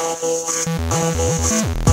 Oh, oh, oh,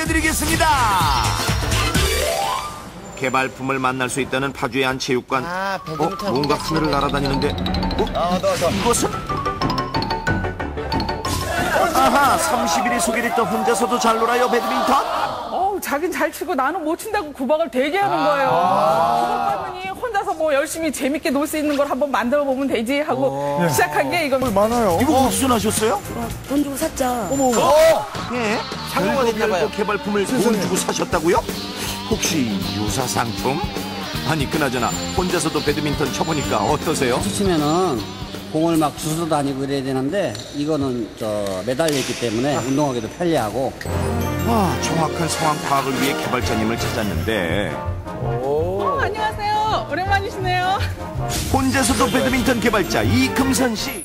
알려드리겠습니다. 개발품을 만날 수 있다는 파주의 한 체육관. 아, 어, 뭔가 하늘을 날아다니는데. 어? 어, 너, 너. 이것은? 아하, 30일에 소개됐던 혼자서도 잘 놀아요 배드민턴. 어우, 자긴 잘 치고 나는 못 친다고 구박을 되게 하는 거예요. 구박하더니 혼자서 뭐 열심히 재밌게 놀 수 있는 걸 한번 만들어 보면 되지 하고 시작한 게 이거. 이거 어디서 나셨어요? 돈 주고 샀죠. 예. 별거 됐나봐요. 개발품을 돈 주고 사셨다고요? 혹시 유사 상품? 아니 그나저나 혼자서도 배드민턴 쳐보니까 어떠세요? 치면은 공을 막 주워 다니고 이래야 되는데 이거는 저 매달려 있기 때문에 운동하기도 편리하고 아, 정확한 상황 파악을 위해 개발자님을 찾았는데 어, 안녕하세요. 오랜만이시네요. 혼자서도 배드민턴 개발자 이금선 씨.